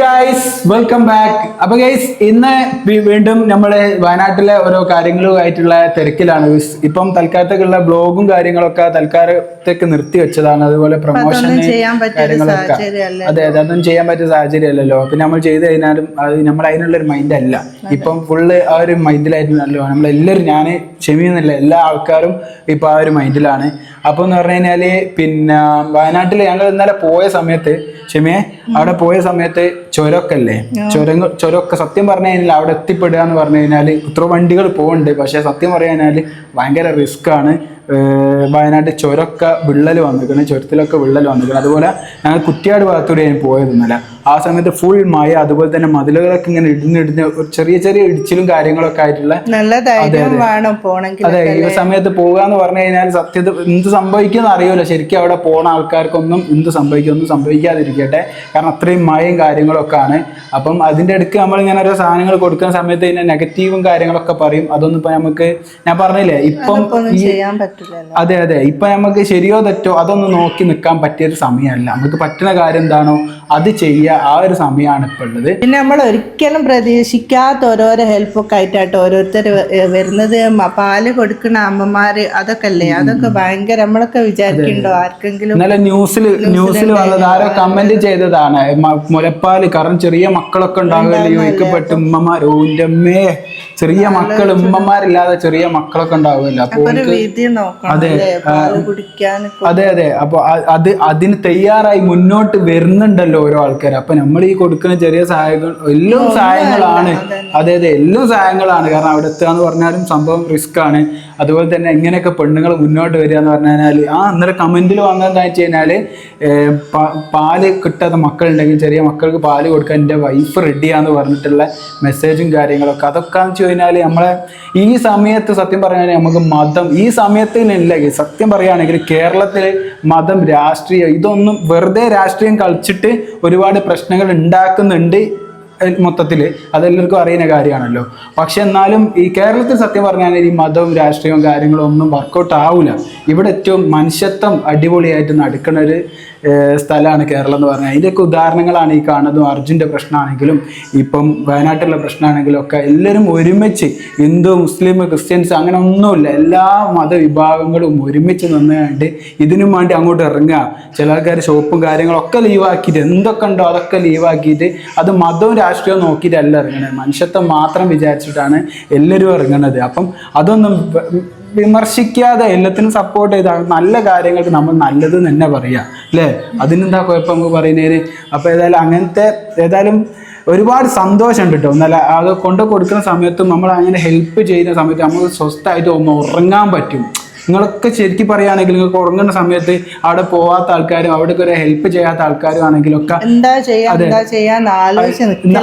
Guys welcome back അപ്പൊ guys ഇന്ന് വീണ്ടും നമ്മൾ വയനാട്ടിലെ ഓരോ കാര്യങ്ങളുമായിട്ടുള്ള തിരക്കിലാണ്. ഇപ്പം തൽക്കാലത്തേക്കുള്ള ബ്ലോഗും കാര്യങ്ങളൊക്കെ തൽക്കാലത്തേക്ക് നിർത്തി വെച്ചതാണ്. അതുപോലെ പ്രൊമോഷൻ കാര്യങ്ങളൊക്കെ. അതെ അതെ അതൊന്നും ചെയ്യാൻ പറ്റിയ സാഹചര്യമല്ലല്ലോ. അപ്പൊ നമ്മൾ ചെയ്ത് കഴിഞ്ഞാലും അത് നമ്മൾ അതിനുള്ള ഒരു മൈൻഡ് അല്ല ഇപ്പം ഫുള്ള് ആ ഒരു മൈൻഡിലായിരുന്നല്ലോ നമ്മളെല്ലാവരും ഞാൻ ക്ഷമിക്കുന്നില്ല എല്ലാ ആൾക്കാരും ഇപ്പൊ ആ ഒരു മൈൻഡിലാണ് അപ്പൊ എന്ന് പറഞ്ഞു കഴിഞ്ഞാൽ പിന്നെ വയനാട്ടിൽ ഞങ്ങൾ ഇന്നലെ പോയ സമയത്ത് ക്ഷമിയെ അവിടെ പോയ സമയത്ത് ചുരമൊക്കെ അല്ലേ ചുരങ്ങൾ ചുരമൊക്കെ സത്യം പറഞ്ഞു കഴിഞ്ഞാൽ അവിടെ എത്തിപ്പെടുക എന്ന് പറഞ്ഞു കഴിഞ്ഞാൽ ഇത്ര വണ്ടികൾ പോകുന്നുണ്ട് പക്ഷെ സത്യം പറഞ്ഞു കഴിഞ്ഞാൽ ഭയങ്കര റിസ്ക് ആണ്. വയനാട്ടിൽ വയനാട് ചുരമൊക്കെ വിള്ളൽ വന്നിരിക്കുന്നത് ചുരത്തിലൊക്കെ വിള്ളൽ വന്നിരിക്കുന്നത് അതുപോലെ ഞങ്ങൾ കുറ്റിയാട് ഭാഗത്തൂടെയാണ് പോയത് ഇന്നലെ. ആ സമയത്ത് ഫുൾ മഴ അതുപോലെ തന്നെ മതിലുകളൊക്കെ ഇങ്ങനെ ഇടിഞ്ഞിടിഞ്ഞ് ചെറിയ ചെറിയ ഇടിച്ചിലും കാര്യങ്ങളൊക്കെ ആയിട്ടുള്ള അതെ ഈ സമയത്ത് പോവുക എന്ന് പറഞ്ഞു കഴിഞ്ഞാൽ സത്യത്തിൽ എന്ത് സംഭവിക്കുമെന്ന് അറിയൂല ശരിക്കും അവിടെ പോണ ആൾക്കാർക്കൊന്നും എന്ത് സംഭവിക്കും ഒന്നും സംഭവിക്കാതിരിക്കട്ടെ. കാരണം അത്രയും മഴയും കാര്യങ്ങളൊക്കെ ആണ് അപ്പം അതിന്റെ അടുക്ക് നമ്മൾ ഇങ്ങനെ ഓരോ സാധനങ്ങൾ കൊടുക്കുന്ന സമയത്ത് ഇതിന്റെ നെഗറ്റീവും കാര്യങ്ങളൊക്കെ പറയും. അതൊന്നും ഇപ്പൊ നമുക്ക് ഞാൻ പറഞ്ഞില്ലേ ഇപ്പം അതെ അതെ. ഇപ്പൊ നമുക്ക് ശരിയോ തെറ്റോ അതൊന്നും നോക്കി നിൽക്കാൻ പറ്റിയൊരു സമയമല്ല. നമുക്ക് പറ്റുന്ന കാര്യം എന്താണോ അത് ചെയ്യുക ആ ഒരു സമയമാണ് ഇപ്പൊ ഉള്ളത്. പിന്നെ നമ്മൾ ഒരിക്കലും പ്രതീക്ഷിക്കാത്ത ഓരോരോ ഹെൽപ്പൊക്കെ ആയിട്ടാട്ടോ ഓരോരുത്തർ വരുന്നത്. പാൽ കൊടുക്കുന്ന അമ്മമാര് അതൊക്കെ അല്ലേ? അതൊക്കെ ഭയങ്കര നമ്മളൊക്കെ വിചാരിക്കണ്ടോ? ആർക്കെങ്കിലും ഇന്നലെ ന്യൂസിൽ ന്യൂസിൽ വന്നത് ആരോ കമന്റ് ചെയ്തതാണ്. മുലപ്പാൽ കാരണം ചെറിയ മക്കളൊക്കെ ഉണ്ടാവില്ല ചോദിക്കപ്പെട്ട് ഉമ്മമാർ ഓന്റെ അമ്മേ. ചെറിയ മക്കൾ ഉമ്മമാരില്ലാതെ ചെറിയ മക്കളൊക്കെ ഉണ്ടാവില്ല അപ്പൊ അതെ അതെ അതെ അപ്പൊ അത് അതിന് തയ്യാറായി മുന്നോട്ട് വരുന്നുണ്ടല്ലോ ഓരോ ആൾക്കാർ അപ്പൊ നമ്മൾ ഈ കൊടുക്കുന്ന ചെറിയ സഹായങ്ങൾ എല്ലാം സഹായങ്ങളാണ്. അതെ അതെ എല്ലാം സഹായങ്ങളാണ്. കാരണം അവിടെ എത്തുക എന്ന് പറഞ്ഞാലും സംഭവം റിസ്ക് ആണ്. അതുപോലെ തന്നെ ഇങ്ങനെയൊക്കെ പെണ്ണുങ്ങൾ മുന്നോട്ട് വരിക എന്ന് പറഞ്ഞു കഴിഞ്ഞാൽ ആ അന്നേരം കമന്റിൽ വന്നതെന്ന് വെച്ച് കഴിഞ്ഞാൽ പാൽ കിട്ടാത്ത മക്കളുണ്ടെങ്കിൽ ചെറിയ മക്കൾക്ക് പാൽ കൊടുക്കാൻ എന്റെ വൈഫ് റെഡിയാന്ന് പറഞ്ഞിട്ടുള്ള മെസ്സേജും കാര്യങ്ങളൊക്കെ. അതൊക്കെ എന്ന് വെച്ച് കഴിഞ്ഞാൽ നമ്മളെ ഈ സമയത്ത് സത്യം പറഞ്ഞാൽ നമുക്ക് മതം ഈ സമയത്ത് ഇല്ലെങ്കിൽ സത്യം പറയുകയാണെങ്കിൽ കേരളത്തിൽ മതം രാഷ്ട്രീയം ഇതൊന്നും വെറുതെ രാഷ്ട്രീയം കളിച്ചിട്ട് ഒരുപാട് പ്രശ്നങ്ങൾ ഉണ്ടാക്കുന്നുണ്ട് മൊത്തത്തിൽ അതെല്ലാവർക്കും അറിയുന്ന കാര്യമാണല്ലോ. പക്ഷെ എന്നാലും ഈ കേരളത്തിൽ സത്യം പറഞ്ഞാൽ ഈ മതവും രാഷ്ട്രീയവും കാര്യങ്ങളും ഒന്നും വർക്കൗട്ട് ആവില്ല ഇവിടെ ഏറ്റവും മനുഷ്യത്വം അടിപൊളിയായിട്ട് നടക്കുന്ന ഒരു സ്ഥലമാണ് കേരളം എന്ന് പറഞ്ഞാൽ അതിന്റെയൊക്കെ ഉദാഹരണങ്ങളാണ് ഈ കാണുന്നതും അർജുന്റെ പ്രശ്നമാണെങ്കിലും ഇപ്പം വയനാട്ടിലുള്ള പ്രശ്നമാണെങ്കിലും ഒക്കെ എല്ലാവരും ഒരുമിച്ച് ഹിന്ദു മുസ്ലിം ക്രിസ്ത്യൻസ് അങ്ങനെ ഒന്നുമില്ല. എല്ലാ മതവിഭാഗങ്ങളും ഒരുമിച്ച് നിന്നുകൊണ്ട് ഇതിനും വേണ്ടി അങ്ങോട്ട് ഇറങ്ങുക. ചില ആൾക്കാർ ഷോപ്പും കാര്യങ്ങളൊക്കെ ലീവാക്കിയിട്ട് എന്തൊക്കെ ഉണ്ടോ അതൊക്കെ ലീവാക്കിയിട്ട് അത് മതവും രാഷ്ട്രീയവും നോക്കിയിട്ടല്ല ഇറങ്ങണത്. മനുഷ്യത്വം മാത്രം വിചാരിച്ചിട്ടാണ് എല്ലാവരും ഇറങ്ങുന്നത് അപ്പം അതൊന്നും വിമർശിക്കാതെ എല്ലാത്തിനും സപ്പോർട്ട് ചെയ്താൽ നല്ല കാര്യങ്ങൾക്ക് നമ്മൾ നല്ലത് തന്നെ പറയാം അല്ലേ? അതിനെന്താ കുഴപ്പം നമുക്ക് പറയുന്നതിന് അപ്പോൾ ഏതായാലും അങ്ങനത്തെ ഏതായാലും ഒരുപാട് സന്തോഷമുണ്ട് കേട്ടോ എന്നാൽ അത് കൊണ്ട് കൊടുക്കുന്ന സമയത്തും നമ്മൾ അങ്ങനെ ഹെൽപ്പ് ചെയ്യുന്ന സമയത്ത് നമുക്ക് സ്വസ്ഥമായിട്ട് ഒന്ന് ഉറങ്ങാൻ പറ്റും. നിങ്ങളൊക്കെ ശരിക്കും പറയുകയാണെങ്കിൽ നിങ്ങൾക്ക് ഉറങ്ങുന്ന സമയത്ത് അവിടെ പോവാത്ത ആൾക്കാരും അവിടെ ഒരു ഹെൽപ്പ് ചെയ്യാത്ത ആൾക്കാരും ആണെങ്കിലൊക്കെ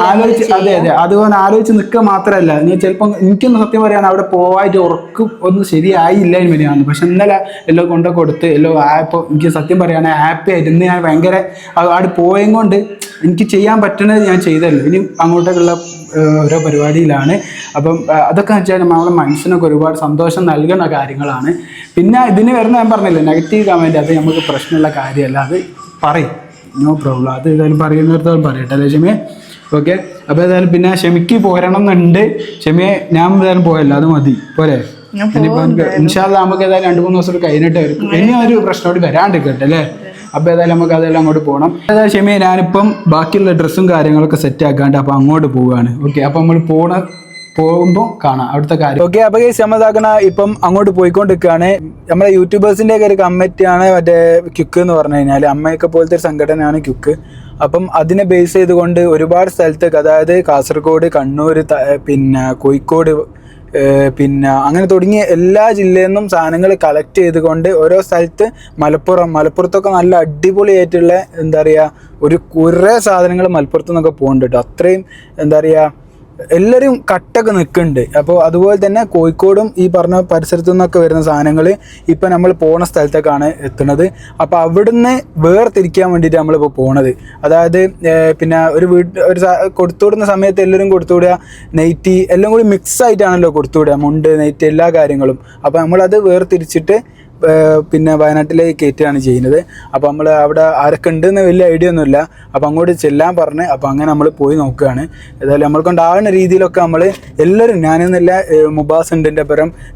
ആലോചിച്ച് അതെ അതെ അതുപോലെ ആലോചിച്ച് നിൽക്കുക മാത്രമല്ല. നീ ചിലപ്പോൾ എനിക്കൊന്ന് സത്യം പറയാൻ അവിടെ പോവായിട്ട് ഉറക്കും ഒന്നും ശരിയായില്ല എന്ന് വരികയാണ്. പക്ഷെ ഇന്നലെ എല്ലാം കൊണ്ട് കൊടുത്ത് എല്ലോ ആയപ്പോൾ എനിക്ക് സത്യം പറയുകയാണ് ഹാപ്പി ആയിട്ട് ഇന്ന് ഞാൻ ഭയങ്കര അവിടെ പോയും കൊണ്ട് എനിക്ക് ചെയ്യാൻ പറ്റുന്നത് ഞാൻ ചെയ്തല്ലോ ഇനി അങ്ങോട്ടേക്കുള്ള ഓരോ പരിപാടിയിലാണ്. അപ്പം അതൊക്കെ വെച്ചാൽ നമ്മുടെ മനസ്സിനൊക്കെ ഒരുപാട് സന്തോഷം നൽകുന്ന കാര്യങ്ങളാണ്. പിന്നെ ഇതിന് വരുന്ന ഞാൻ പറഞ്ഞില്ല നെഗറ്റീവ് കമന്റ് അത് നമുക്ക് പ്രശ്നമുള്ള കാര്യമല്ല അത് പറയും. നോ പ്രോബ്ലം അത് ഏതായാലും പറയുന്നിടത്തോളം പറയട്ടെ അല്ലേ ക്ഷമയെ ഓക്കെ അപ്പോൾ ഏതായാലും പിന്നെ ക്ഷമിക്ക് പോരണം എന്നുണ്ട്. ക്ഷമയെ ഞാൻ ഏതായാലും പോയല്ല അത് മതി. പോരെ? ഇൻഷാല്ല നമുക്ക് ഏതായാലും രണ്ട് മൂന്ന് ദിവസം കഴിഞ്ഞിട്ട് വരും ഇനി ഒരു പ്രശ്നം കൂടി വരാണ്ടിരിക്കട്ടെ അല്ലേ? അപ്പോൾ ഏതായാലും നമുക്ക് അതെല്ലാം അങ്ങോട്ട് പോകണം ഏതായാലും ക്ഷമയെ ഞാനിപ്പം ബാക്കിയുള്ള ഡ്രസ്സും കാര്യങ്ങളൊക്കെ സെറ്റ് ആക്കാണ്ട് അപ്പോൾ അങ്ങോട്ട് പോവുകയാണ് ഓക്കെ അപ്പോൾ നമ്മൾ പോണ പോകുമ്പോൾ കാണാം. അവിടുത്തെ കാര്യം. ഓക്കെ അപ്പൊ നമ്മതാക്കണ ഇപ്പം അങ്ങോട്ട് പോയിക്കൊണ്ടിരിക്കുകയാണ് നമ്മളെ യൂട്യൂബേഴ്സിന്റെ ഒക്കെ ഒരു കമ്മിറ്റിയാണ് മറ്റേ ക്യുക്ക് എന്ന് പറഞ്ഞു കഴിഞ്ഞാൽ അമ്മയൊക്കെ പോലത്തെ ഒരു സംഘടനയാണ് ക്യുക്ക് അപ്പം അതിനെ ബേസ് ചെയ്തുകൊണ്ട് ഒരുപാട് സ്ഥലത്തേക്ക് അതായത് കാസർഗോഡ് കണ്ണൂർ പിന്നെ കോഴിക്കോട് പിന്നെ അങ്ങനെ തുടങ്ങിയ എല്ലാ ജില്ലയിൽ നിന്നും സാധനങ്ങൾ കളക്ട് ചെയ്തുകൊണ്ട് ഓരോ സ്ഥലത്ത് മലപ്പുറം മലപ്പുറത്തൊക്കെ നല്ല അടിപൊളിയായിട്ടുള്ള എന്താ പറയുക ഒരു കുറേ സാധനങ്ങൾ മലപ്പുറത്തു നിന്നൊക്കെ പോകുന്നുണ്ട് കേട്ടോ അത്രയും എന്താ പറയുക എല്ലാവരും കട്ടൊക്കെ നിൽക്കുന്നുണ്ട്. അപ്പോൾ അതുപോലെ തന്നെ കോഴിക്കോടും ഈ പറഞ്ഞ പരിസരത്തു നിന്നൊക്കെ വരുന്ന സാധനങ്ങൾ ഇപ്പം നമ്മൾ പോണ സ്ഥലത്തേക്കാണ് എത്തുന്നത്. അപ്പോൾ അവിടുന്ന് വേർതിരിക്കാൻ വേണ്ടിയിട്ട് നമ്മളിപ്പോൾ പോണത്. അതായത് പിന്നെ ഒരു വീട്ട് ഒരു കൊടുത്തുവിടുന്ന സമയത്ത് എല്ലാവരും കൊടുത്തുവിടുക നെയ്റ്റി എല്ലാം കൂടി മിക്സ് ആയിട്ടാണല്ലോ കൊടുത്തുവിടുക. മുണ്ട് നെയ്റ്റ് എല്ലാ കാര്യങ്ങളും. അപ്പോൾ നമ്മളത് വേർതിരിച്ചിട്ട് പിന്നെ വയനാട്ടിലേക്ക് കയറ്റുകയാണ് ചെയ്യുന്നത്. അപ്പോൾ നമ്മൾ അവിടെ ആരൊക്കെ ഉണ്ടെന്ന് വലിയ ഐഡിയ ഒന്നുമില്ല. അപ്പോൾ അങ്ങോട്ട് ചെല്ലാൻ പറഞ്ഞ് അപ്പോൾ അങ്ങനെ നമ്മൾ പോയി നോക്കുകയാണ്. ഏതായാലും നമ്മൾ കൊണ്ടാവുന്ന രീതിയിലൊക്കെ നമ്മൾ എല്ലാവരും ഞാനെന്നല്ല മുബാസ് ഉണ്ട് എന്റെ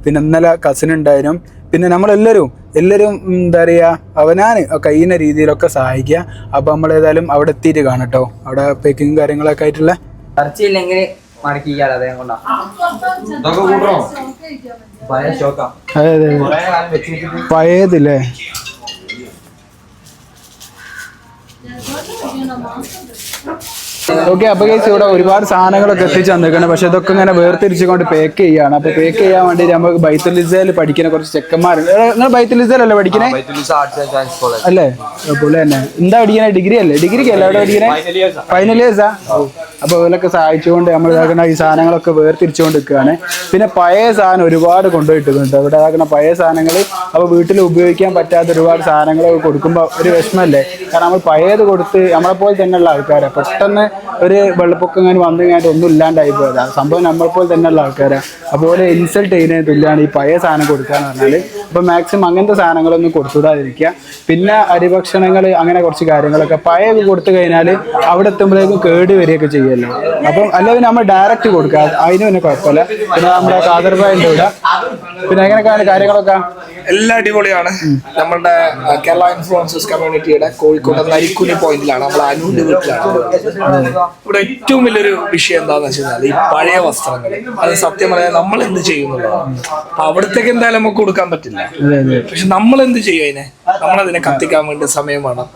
പിന്നെ ഇന്നലെ കസിൻ ഉണ്ടായിരുന്നു. പിന്നെ നമ്മളെല്ലാവരും എല്ലാവരും എന്താ പറയുക അവനാൻ കഴിയുന്ന രീതിയിലൊക്കെ സഹായിക്കുക. അപ്പോൾ നമ്മൾ ഏതായാലും അവിടെ എത്തിയിട്ട് കാണട്ടോ അവിടെ പേക്കിങ് കാര്യങ്ങളൊക്കെ ആയിട്ടുള്ള കൊണ്ടാ. ഇതൊക്കെ അതെ അതെ അതെ. കാലം വെച്ച് വെച്ചിട്ട് പഴയതില്ലേ? ഓക്കെ അപ്പൊ കേസ് ഇവിടെ ഒരുപാട് സാധനങ്ങളൊക്കെ എത്തിച്ച് തന്നിരിക്കണം പക്ഷെ ഇതൊക്കെ ഇങ്ങനെ വേർതിരിച്ചുകൊണ്ട് പേക്ക് ചെയ്യാണ് അപ്പൊ പേക്ക് ചെയ്യാൻ വേണ്ടി നമുക്ക് ബൈത്തലിസയിൽ പഠിക്കുന്ന കുറച്ച് ചെക്കന്മാരുണ്ട്. ഏ, നിങ്ങൾ ബൈത്തലിസയിലല്ലേ പഠിക്കണേ? ആർട്സ് ആൻഡ് സയൻസ് കോളേജ് അല്ലേ? പുള്ളി തന്നെ. എന്താ പഠിക്കണേ? ഡിഗ്രി അല്ലേ? ഡിഗ്രിക്ക് അല്ലേ അവിടെ പഠിക്കണേ? ഫൈനൽ ഇയേഴ്സാ അപ്പൊ ഇതിലൊക്കെ സഹായിച്ചുകൊണ്ട് നമ്മൾ ഇതാക്കുന്ന ഈ സാധനങ്ങളൊക്കെ വേർതിരിച്ചുകൊണ്ട് നിൽക്കുകയാണ്. പിന്നെ പഴയ സാധനം ഒരുപാട് കൊണ്ടുപോയിട്ടുണ്ട് ഇവിടെ ഇതാക്കുന്ന പഴയ സാധനങ്ങൾ അപ്പൊ വീട്ടിൽ ഉപയോഗിക്കാൻ പറ്റാത്ത ഒരുപാട് സാധനങ്ങൾ കൊടുക്കുമ്പോൾ ഒരു വിഷമല്ലേ? കാരണം നമ്മൾ പഴയത് കൊടുത്ത് നമ്മളെ പോലെ തന്നെയുള്ള ആൾക്കാരെ. പെട്ടെന്ന് ഒരു വെള്ളപ്പൊക്കം ഇങ്ങനെ വന്നു കഴിഞ്ഞാൽ ഒന്നും ഇല്ലാണ്ടായി പോയതാണ് സംഭവം നമ്മളെ പോലെ തന്നെയുള്ള ആൾക്കാരെ. അതുപോലെ ഇൻസൾട്ട് ചെയ്യുന്നതിന് തുല്യമാണ് ഈ പഴയ സാധനം കൊടുക്കുക എന്ന് പറഞ്ഞാൽ അപ്പൊ മാക്സിമം അങ്ങനത്തെ സാധനങ്ങളൊന്നും കൊടുത്തുവിടാതിരിക്കുക. പിന്നെ അരിഭക്ഷണങ്ങൾ അങ്ങനെ കുറച്ച് കാര്യങ്ങളൊക്കെ പഴയ കൊടുത്തു കഴിഞ്ഞാൽ അവിടെ എത്തുമ്പോഴേക്കും കേട് വരികയൊക്കെ ചെയ്യുമല്ലോ. അപ്പം അല്ലെങ്കിൽ നമ്മൾ ഡയറക്റ്റ് കൊടുക്കുക. അതിന് പിന്നെ കുഴപ്പമില്ല. പിന്നെ നമ്മുടെ കാതർബായിന്റെ ഇവിടെ. പിന്നെ എങ്ങനെയൊക്കെയാണ് കാര്യങ്ങളൊക്കെ? എല്ലാം അടിപൊളിയാണ്. നമ്മളുടെ കേരള ഇൻഫ്ലുവൻസേഴ്സ് കമ്മ്യൂണിറ്റിയുടെ കോഴിക്കോട് നരിക്കുനി പോയിന്റിലാണ്. നമ്മൾ അനുവിന്റെ വീട്ടിലാണ്. ഇവിടെ ഏറ്റവും വലിയൊരു വിഷയം എന്താന്ന് വെച്ച് കഴിഞ്ഞാൽ ഈ പഴയ വസ്ത്രങ്ങൾ അത് സത്യം പറയാൻ നമ്മൾ എന്ത് ചെയ്യുന്നുള്ളതാണ്. അപ്പൊ അവിടത്തേക്ക് എന്തായാലും നമുക്ക് കൊടുക്കാൻ പറ്റില്ല. പക്ഷെ നമ്മൾ എന്ത് ചെയ്യും അതിനെ? നമ്മൾ അതിനെ കത്തിക്കാൻ വേണ്ടി സമയം വേണം.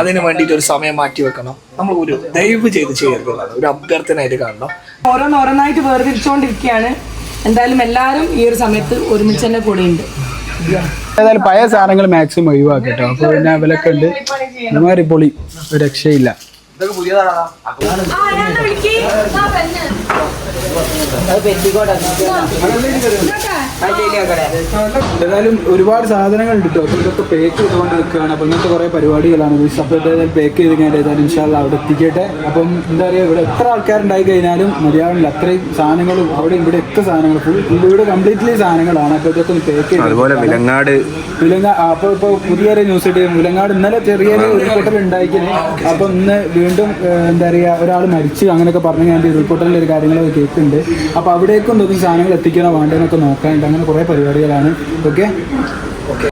അതിന് വേണ്ടിയിട്ട് ഒരു സമയം മാറ്റി വെക്കണം. നമ്മൾ ഒരു ദയവ് ചെയ്ത് ചെയ്യരുത് ഒരു അഭ്യർത്ഥനയായിട്ട് കാണണം. ഓരോന്ന് ഓരോന്നായിട്ട് വേർതിരിച്ചുകൊണ്ടിരിക്കുകയാണ്. എന്തായാലും എല്ലാവരും ഈ ഒരു സമയത്ത് ഒരുമിച്ച് തന്നെ കൂടെയുണ്ട്. ഏതായാലും പഴയ സാധനങ്ങൾ മാക്സിമം ഒഴിവാക്കട്ടോ. അപ്പൊ പിന്നെ വിലക്കെ ഉണ്ട്. ഇതുമാതിരി പൊളി. രക്ഷയില്ല. ഇതൊക്കെ പുതിയതാണോ? ഏതായാലും ഒരുപാട് സാധനങ്ങൾ ഉണ്ട് കേട്ടോ. അപ്പോൾ ഇതൊക്കെ പേക്ക് ചെയ്തുകൊണ്ട് നിൽക്കുകയാണ് അപ്പോൾ ഇങ്ങനത്തെ കുറേ പരിപാടികളാണ്. ഏതായാലും പേക്ക് ചെയ്ത് കഴിഞ്ഞാൽ ഏതായാലും ഇൻഷാല്ല അവിടെ എത്തിക്കട്ടെ. അപ്പം എന്താ പറയുക ഇവിടെ എത്ര ആൾക്കാരുണ്ടായി കഴിഞ്ഞാലും മലയാളം അത്രയും സാധനങ്ങളും അവിടെ ഇവിടെ എത്ര സാധനങ്ങൾ ഫുൾ ഇവിടെ കംപ്ലീറ്റ്ലി സാധനങ്ങളാണ്. അപ്പോൾ ഇതൊക്കെ പേക്ക് ചെയ്ത് അതുപോലെ വിലങ്ങാട്. വിലങ്ങ അപ്പോൾ ഇപ്പോൾ പുതിയൊരു ന്യൂസ് ഇട്ട് മുലങ്ങാട് ഇന്നലെ ചെറിയൊരു ഉരുൾപൊട്ടൽ ഉണ്ടായിക്കിന്. അപ്പോൾ ഇന്ന് വീണ്ടും എന്താ പറയുക ഒരാൾ മരിച്ചു. അങ്ങനെയൊക്കെ പറഞ്ഞു ഞാൻ ഉരുൾപൊട്ടലിന്റെ ഒരു കാര്യങ്ങളൊക്കെ കേൾക്കുന്നുണ്ട് അപ്പോൾ അവിടേക്കും എന്തൊക്കെ സാധനങ്ങൾ എത്തിക്കണോ വേണ്ടതെന്നൊക്കെ നോക്കാനുണ്ട്. അങ്ങനെ കുറേ പരിപാടികളാണ്. ഓക്കെ